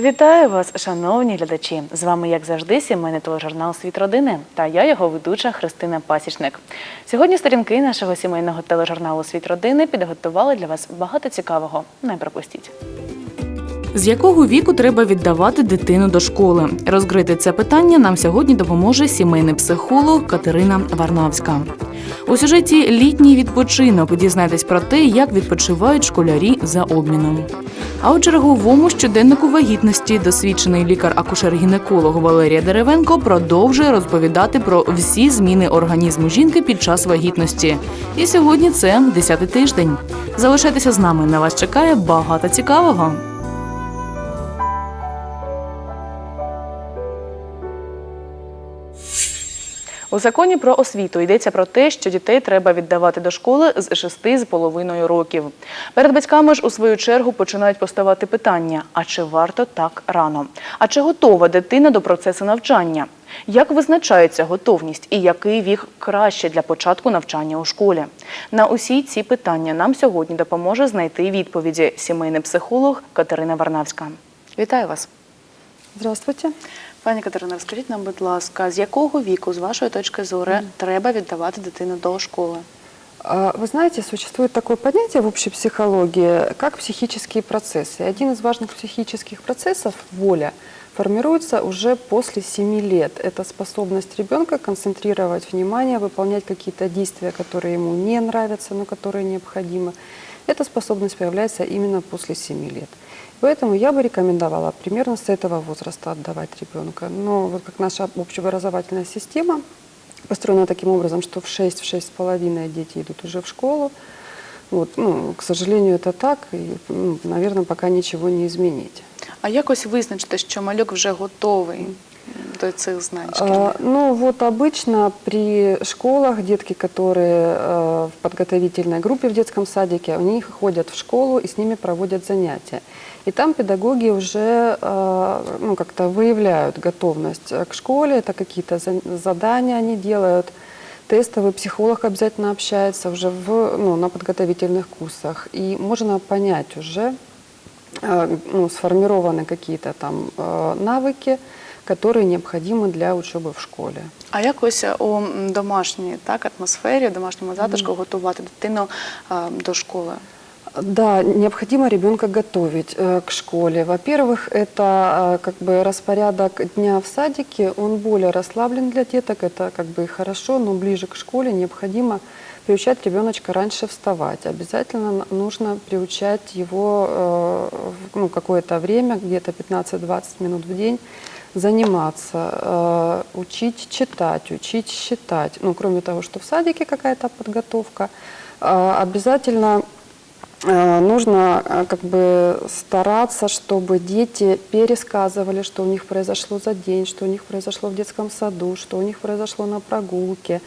Вітаю вас, шановні глядачі! З вами, як завжди, сімейний тележурнал Світ родини та я, його ведуча Христина Пасічник. Сьогодні сторінки нашого сімейного тележурналу Світ родини підготували для вас багато цікавого. Не пропустіть. З якого віку треба віддавати дитину до школи? Розкрити це питання нам сьогодні допоможе сімейний психолог Катерина Варнавська. У сюжеті Літній відпочинок дізнайтесь про те, як відпочивають школярі за обміном. А у черговому щоденнику вагітності досвідчений лікар-акушер-гінеколог Валерія Деревенко продовжує розповідати про всі зміни організму жінки під час вагітності. І сьогодні це 10-й тиждень. Залишайтеся з нами. На вас чекає багато цікавого. У законі про освіту йдеться про те, що дітей треба віддавати до школи з 6 з половиною років. Перед батьками ж у свою чергу починають поставати питання: а чи варто так рано? А чи готова дитина до процесу навчання? Як визначається готовність і який вік краще для початку навчання у школі? На усі ці питання нам сьогодні допоможе знайти відповіді сімейний психолог Катерина Варнавська. Вітаю вас. Здравствуйте. Пані Катерина, розкажіть нам, будь ласка, з якого віку, з вашої точки зору, треба віддавати дитину до школи? А, Вы знаете, существует такое понятие в общей психологии, как психические процессы. И Один из важных психических процессов, воля, формируется уже после 7 лет. Это способность ребенка концентрировать внимание, выполнять какие-то действия, которые ему не нравятся, но которые необходимы. Эта способность появляется именно после 7 лет. Поэтому я бы рекомендовала примерно с этого возраста отдавать ребенка. Но вот как наша общеобразовательная система построена таким образом, что в 6 в шесть с половиной дети идут уже в школу. Вот, ну, к сожалению, это так, и, ну, наверное, пока ничего не изменить. А якось визначити, що малюк вже готовий до цих знань? Ну вот обычно при школах детки, которые э, в подготовительной группе в детском садике, у них ходят в школу и с ними проводят занятия. И там педагоги уже э, ну, как-то выявляют готовность к школе, это какие-то за- задания они делают. Тестовый психолог обязательно общается уже в, ну, на подготовительных курсах. И можно понять уже, э, ну, сформированы какие-то там навыки, которые необходимы для учебы в школе. А якось у м, домашній так, атмосфері, домашньому затишку готувати дитину до школи? Да, необходимо ребенка готовить э, к школе. Во-первых, это э, как бы распорядок дня в садике, он более расслаблен для деток, это как бы хорошо, но ближе к школе необходимо приучать ребеночка раньше вставать. Обязательно нужно приучать его э, ну, какое-то время, где-то 15-20 минут в день, заниматься, э, учить читать, учить считать. Ну, кроме того, что в садике какая-то подготовка, э, обязательно Э, нужно как бы стараться, чтобы дети пересказывали, что у них произошло за день, что у них произошло в детском саду, что у них произошло на прогулке,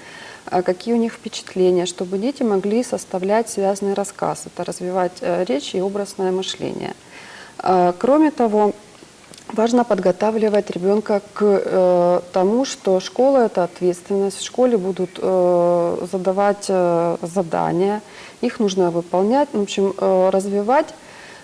какие у них впечатления, чтобы дети могли составлять связанный рассказ. Это развивать речь и образное мышление. Кроме того, Важно подготавливать ребенка к э, тому, что школа – это ответственность. В школе будут э, задавать э, задания, их нужно выполнять. В общем, э, развивать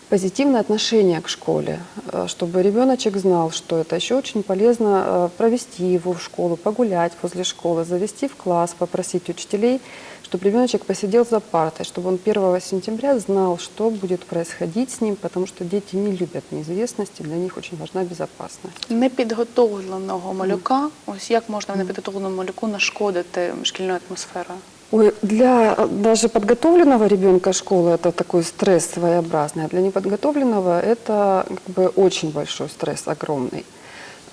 позитивное отношение к школе, э, чтобы ребеночек знал, что это еще очень полезно э, провести его в школу, погулять возле школы, завести в класс, попросить учителей, чтобы ребеночек посидел за партой, чтобы он 1 сентября знал, что будет происходить с ним, потому что дети не любят неизвестности, для них очень важна безопасность. Непідготовленого малюка, ось як можна непідготовленому малюку нашкодити шкільною атмосферою? Ой, для э, даже подготовленного ребенка школа это такой стресс своеобразный, а для неподготовленного это как бы очень большой стресс, огромный.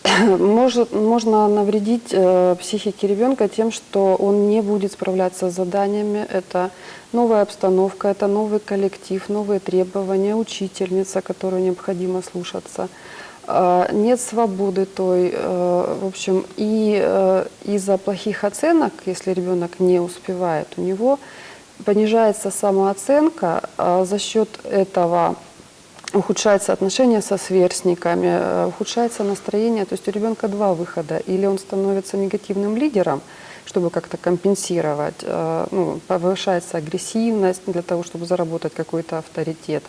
Может, можно навредить э, психике ребенка тем, что он не будет справляться с заданиями. Это новая обстановка, это новый коллектив, новые требования, учительница, которую необходимо слушаться. Э, Нет свободы той, э, в общем, и э, из-за плохих оценок, если ребенок не успевает, у него понижается самооценка, а за счет этого ухудшается отношение со сверстниками, э, ухудшается настроение. То есть у ребенка два выхода. Или он становится негативным лидером, чтобы как-то компенсировать, э, ну, повышается агрессивность для того, чтобы заработать какой-то авторитет.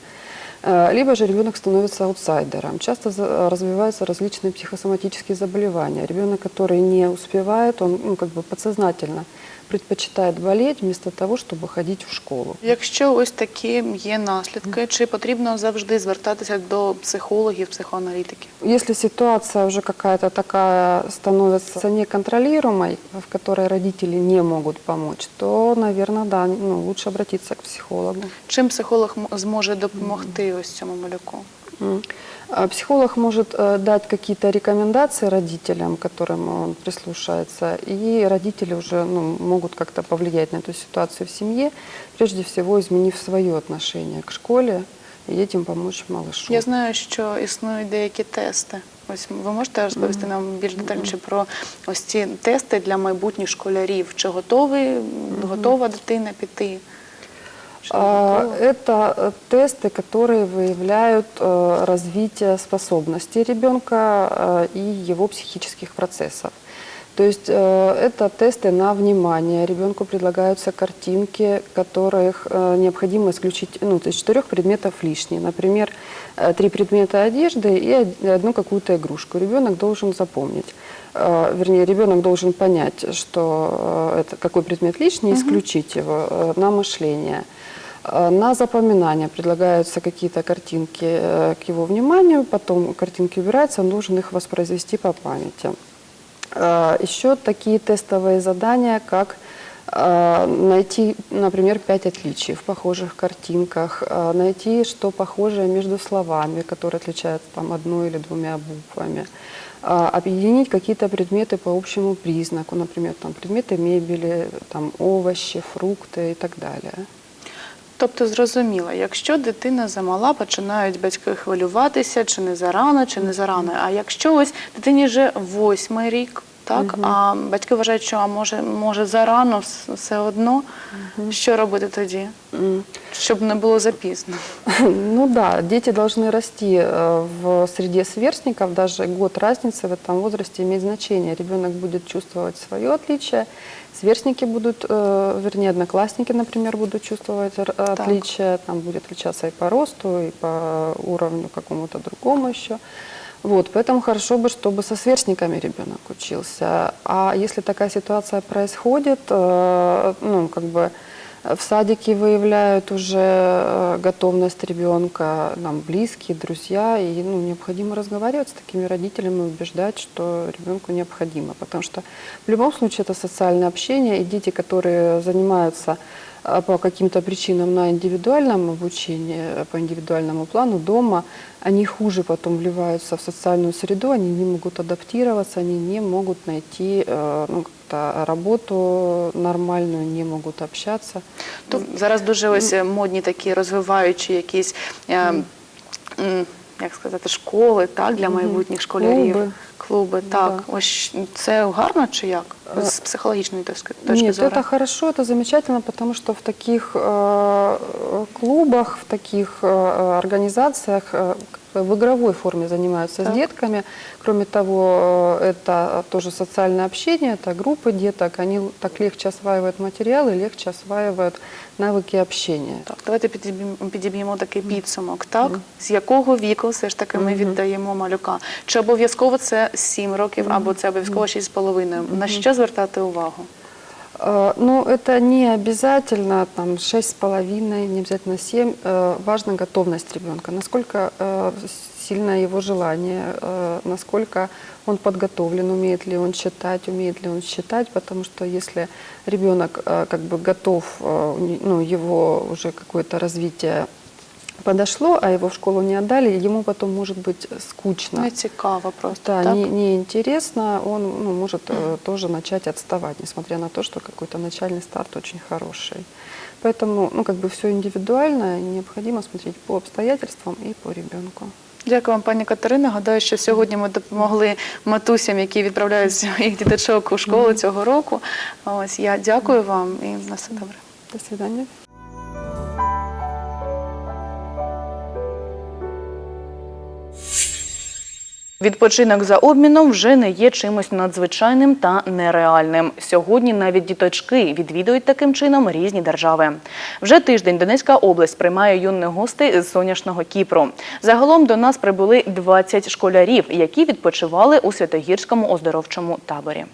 Э, Либо же ребенок становится аутсайдером. Часто за- развиваются различные психосоматические заболевания. Ребенок, который не успевает, он ну, как бы подсознательно предпочитает болеть вместо того, чтобы ходить в школу. Якщо ось такі є наслідки, чи потрібно завжди звертатися до психологів, психоаналітиків? Если ситуация уже какая-то такая становится неконтролируемой, в которой родители не могут помочь, то, наверное, да, ну, лучше обратиться к психологу. Чим психолог м- зможе допомогти ось цьому малюку? М. А Психолог может э, дать какие-то рекомендации родителям, к которым он прислушается, и родители уже ну, могут как-то повлиять на эту ситуацию в семье, прежде всего изменив свое отношение к школе и этим помочь малышу. Я знаю, що існують деякі тести. Ось ви можете розповісти нам більш детальніше про ось ці тести для майбутніх школярів? Чи готовий, готова дитина піти? Не А? Это э, тесты, которые выявляют э, развитие способностей ребенка э, и его психических процессов. То есть э, это тесты на внимание. Ребенку предлагаются картинки, которых э, необходимо исключить, ну, есть четырех предметов лишние. Например, три предмета одежды и од- одну какую-то игрушку. Ребенок должен запомнить. Э, Вернее, ребенок должен понять, что это какой предмет лишний, исключить его э, на мышление. Э, На запоминание предлагаются какие-то картинки э, к его вниманию, потом картинки убираются, он должен их воспроизвести по памяти. Э, Еще такие тестовые задания, как найти, например, пять отличий в похожих картинках, найти, что похожее между словами, которые отличаются там одной или двумя буквами, объединить какие-то предметы по общему признаку, например, там предметы мебели, там овощи, фрукты и так далее. Тобто зрозуміло, якщо дитина замала, починають батьки хвилюватися, чи не зарано, чи не зарано. А якщо ось дитині вже восьмий рік, так а батьки вважають, що а може, може зарано вс- все одно. Що робити тоді? Щоб не було запізно. Ну да, дети должны расти э, в среде сверстников, даже год разницы в этом возрасте имеет значение. Ребенок будет чувствовать свое отличие, сверстники будут, э, вернее, одноклассники, например, будут чувствовать р- отличие, там будет отличаться и по росту, и по уровню какому-то другому еще. Вот, поэтому хорошо бы, чтобы со сверстниками ребенок учился. А если такая ситуация происходит, э, ну, как бы в садике выявляют уже э, готовность ребенка, нам близкие, друзья, и ну, необходимо разговаривать с такими родителями, убеждать, что ребенку необходимо, потому что в любом случае это социальное общение, и дети, которые занимаются э, по каким-то причинам на индивидуальном обучении, э, по индивидуальному плану дома, они хуже потом вливаются в социальную среду, они не могут адаптироваться, они не могут найти ну, как-то работу нормальную, не могут общаться. То зараз дуже ось е, модні такі розвиваючі якісь. е, м, Як сказати, школи так для майбутніх школярів, Клуби. клуби, так. Ось це гарно чи як? Е, З психологічної точки, точки Нет, зору. это хорошо, это замечательно, потому что в таких э, клубах, в таких э, организациях э, как бы в игровой форме занимаются Так. с детками. Кроме того, э, это тоже социальное общение, это группы деток, они так легче осваивают материалы, легче осваивают навыки общения. Так, давайте підіб'ємо, підіб'ємо такий підсумок. Так, з якого віку все ж таки ми віддаємо малюка? Чи обов'язково це 7 років, або це обов'язково 6,5? На що звертати увагу? Э, Ну, это не обязательно там шесть с половиной, не обязательно семь. Э, Важна готовность ребенка, насколько э, сильно его желание, насколько он подготовлен, умеет ли он читать, умеет ли он считать, потому что если ребенок как бы готов, ну, его уже какое-то развитие подошло, а его в школу не отдали, ему потом может быть скучно. Не цікаво просто. Да, так? не, неинтересно, он ну, может э, тоже начать отставать, несмотря на то, что какой-то начальный старт очень хороший. Поэтому, ну, как бы все индивидуально, необходимо смотреть по обстоятельствам и по ребенку. Дякую вам, пані Катерина. Гадаю, що сьогодні ми допомогли матусям, які відправляють своїх діточок у школу цього року. Ось я дякую вам і на все добре. До свидания. Відпочинок за обміном вже не є чимось надзвичайним та нереальним. Сьогодні навіть діточки відвідують таким чином різні держави. Вже тиждень Донецька область приймає юних гостей з сонячного Кіпру. Загалом до нас прибули 20 школярів, які відпочивали у Святогірському оздоровчому таборі.